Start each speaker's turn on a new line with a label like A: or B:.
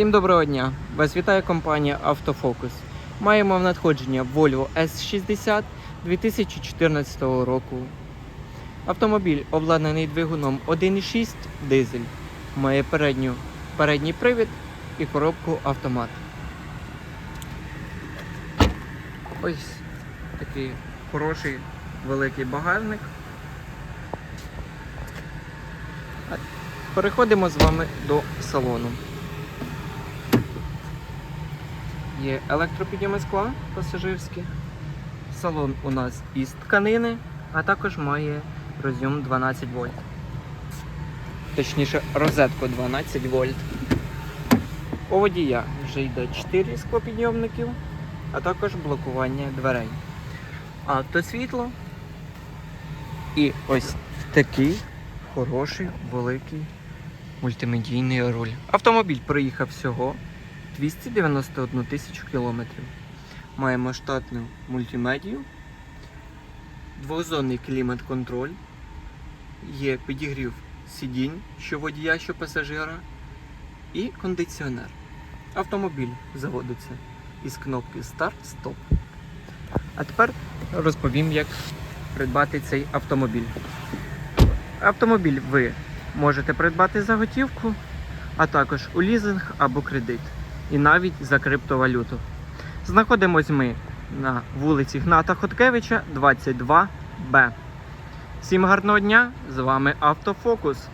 A: Всім доброго дня! Вас вітає компанія Автофокус. Маємо в надходження Volvo S60 2014 року. Автомобіль обладнаний двигуном 1.6 дизель. Має передню, передній привід і коробку автомат. Ось такий хороший великий багажник. Переходимо з вами до салону. Є електропідйоми скла пасажирські. Салон у нас із тканини, а також має розйом 12 вольт. Точніше, розетку 12 вольт. У водія вже йде 4 склопідйомників, а також блокування дверей. Автосвітло. І ось такий хороший великий мультимедійний руль. Автомобіль проїхав всього 291 тисячу кілометрів. Маємо штатну мультимедію, двозонний клімат-контроль, є підігрів сидінь, що водія, що пасажира, і кондиціонер. Автомобіль заводиться із кнопки Старт-Стоп. А тепер розповім, як придбати цей автомобіль. Автомобіль ви можете придбати за готівку, а також у лізинг або кредит, і навіть за криптовалюту. Знаходимось ми на вулиці Гната Хоткевича, 22Б. Всім гарного дня! З вами Автофокус.